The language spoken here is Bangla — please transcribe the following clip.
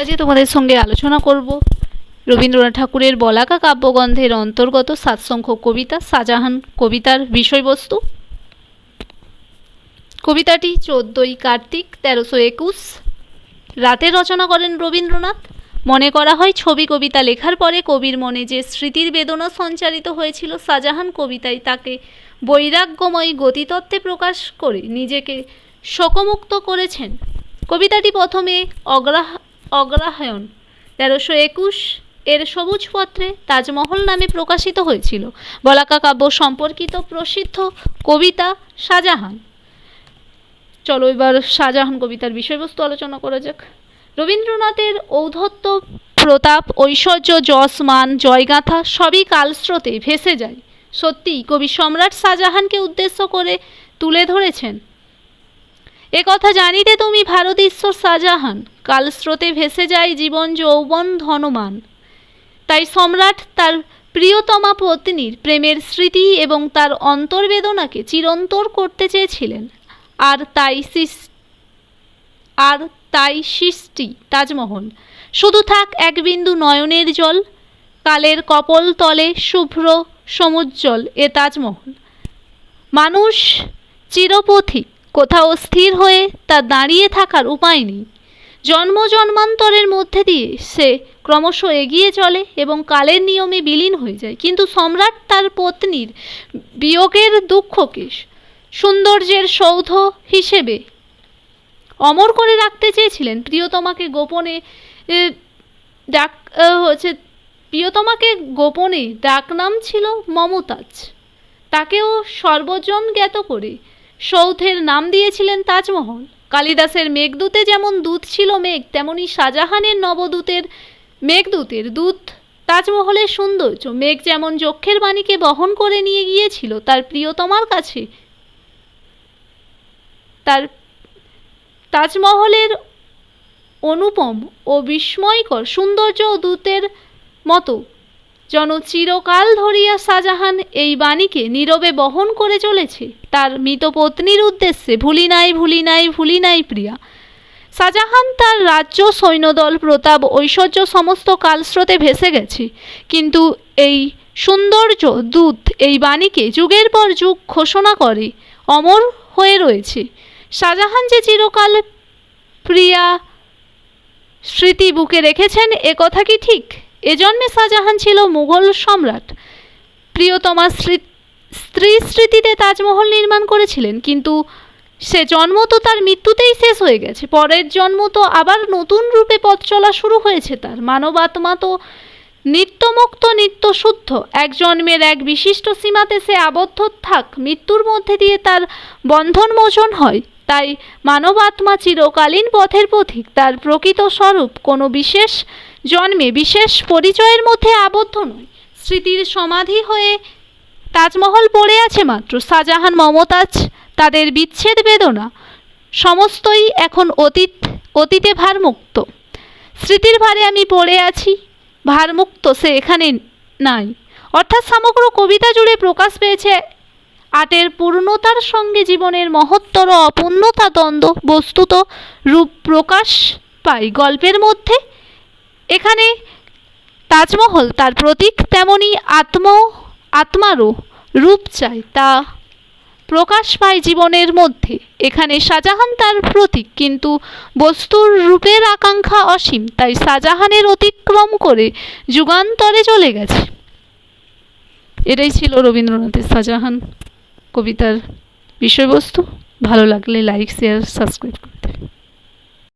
আজকে তোমাদের সঙ্গে আলোচনা করব রবীন্দ্রনাথ ঠাকুরের বলাকা কাব্যগ্রন্থের অন্তর্গত সাত সংখ্যক কবিতা, শাহজাহান কবিতার বিষয়বস্তু। কবিতাটি চোদ্দোই কার্তিক তেরোশো একুশ। রাতে রচনা করেন রবীন্দ্রনাথ। মনে করা হয় ছবি কবিতা লেখার পরে কবির মনে যে স্মৃতির বেদনা সঞ্চারিত হয়েছিল, শাহজাহান কবিতায় তাকে বৈরাগ্যময় গতিতত্ত্বে প্রকাশ করে নিজেকে শোকমুক্ত করেছেন। কবিতাটি প্রথমে অগ্রাহ অগ্রহায়ণ। তেরোশো একুশ এর সবুজ পত্রে তাজমহল নামে প্রকাশিত হয়েছিল। বলাকা কাব্য সম্পর্কিত প্রসিদ্ধ কবিতা শাহজাহান। চলো এবার শাহজাহান কবিতার বিষয়বস্তু আলোচনা করা যাক। রবীন্দ্রনাথের ঔদ্ধত্য, প্রতাপ, ঐশ্বর্য, যশ, মান, জয়গাথা সবই কালস্রোতে ভেসে যায়। সত্যিই কবি সম্রাট শাহজাহানকে উদ্দেশ্য করে তুলে ধরেছেন এ কথা জানিতে তুমি ভারত ঈশ্বর শাহজাহান কালস্রোতে ভেসে যায় জীবন যৌবন ধনমান তাই সম্রাট তার প্রিয়তমা পত্নীর প্রেমের স্মৃতি এবং তার অন্তর্বেদনাকে চিরন্তর করতে চেয়েছিলেন। আর তাই আর তাই সৃষ্টি তাজমহল। শুধু থাক এক বিন্দু নয়নের জল, কালের কপল তলে শুভ্র সমুজ্জ্বল এ তাজমহল। মানুষ চিরপথিক কোথাও স্থির হয়ে তা দাঁড়িয়ে থাকার উপায় নেই। জন্ম জন্মান্তরের মধ্যে দিয়ে সে ক্রমশ এগিয়ে চলে এবং কালের নিয়মে বিলীন হয়ে যায়। কিন্তু সম্রাট তার পত্নীর বিয়োগের দুঃখকে সৌন্দর্যের সৌধ হিসেবে অমর করে রাখতে চেয়েছিলেন। প্রিয়তমাকে গোপনে ডাক হচ্ছে, প্রিয়তমাকে গোপনে ডাকনাম ছিল মমতাজ। তাকেও সর্বজন জ্ঞাত করে সৌধের নাম দিয়েছিলেন তাজমহল। কালিদাসের মেঘদূতে যেমন দূত ছিল মেঘ, তেমনি শাহজাহানের নবদূতের মেঘদূতের দূত তাজমহলের সৌন্দর্য। মেঘ যেমন যক্ষের বাণীকে বহন করে নিয়ে গিয়েছিল, তার প্রিয়তমার কাছে তার তাজমহলের অনুপম ও বিস্ময়কর সৌন্দর্য দূতের মতো যেন চিরকাল ধরিয়া শাহজাহান এই বাণীকে নীরবে বহন করে চলেছে। তার মৃত পত্নীর উদ্দেশ্যে ভুলি নাই ভুলি নাই ভুলি নাই প্রিয়া। শাহজাহান তার রাজ্য সৈন্যদল, প্রতাপ, ঐশ্বর্য সমস্ত কালস্রোতে ভেসে গেছে। কিন্তু এই সৌন্দর্য দূত এই বাণীকে যুগের পর যুগ ঘোষণা করে, অমর হয়ে রয়েছে। শাহজাহান যে চিরকাল প্রিয়া স্মৃতি বুকে রেখেছেন, এ কথা কি ঠিক? এ জন্মে শাহজাহান ছিল মুঘল সম্রাট। প্রিয়তমা স্ত্রী স্মৃতিতে তাজমহল নির্মাণ করেছিলেন, কিন্তু সে জন্ম তো তার মৃত্যুতেই শেষ হয়ে গেছে। পরের জন্ম তো আবার নতুন রূপে পথ চলা শুরু হয়েছে তার। মানবাত্মা তো নিত্যমুক্ত নিত্য শুদ্ধ এক জন্মের এক বিশিষ্ট সীমাতে সে আবদ্ধ থাক, মৃত্যুর মধ্যে দিয়ে তার বন্ধন মোচন হয়। তাই মানবাত্মা চিরকালীন পথের পথিক। তার প্রকৃত স্বরূপ কোনো বিশেষ জন্মে বিশেষ পরিচয়ের মধ্যে আবদ্ধ নয়। স্মৃতির সমাধি হয়ে তাজমহল পড়ে আছে মাত্র। শাহজাহান, মমতাজ, তাদের বিচ্ছেদ বেদনা, সমস্তই এখন অতীত, অতীতে ভারমুক্ত। স্মৃতির ভারে আমি পড়ে আছি, ভারমুক্ত সে এখানে নাই। অর্থাৎ সমগ্র কবিতা জুড়ে প্রকাশ পেয়েছে আটের পূর্ণতার সঙ্গে জীবনের মহত্তর অপূর্ণতা দ্বন্দ্ব। বস্তুত রূপ প্রকাশ পায় গল্পের মধ্যে। এখানে তাজমহল, তার প্রতীক তেমনি আত্ম আত্মারও রূপ চায়, তা প্রকাশ পায় জীবনের মধ্যে। এখানে শাহজাহান তার প্রতীক, কিন্তু বস্তুর রূপের আকাঙ্ক্ষা অসীম, তাই শাহজাহানের অতিক্রম করে যুগান্তরে চলে গেছে। এটাই ছিল রবীন্দ্রনাথের শাহজাহান কবিতার বিষয়বস্তু। ভালো লাগলে লাইক শেয়ার সাবস্ক্রাইব করতে।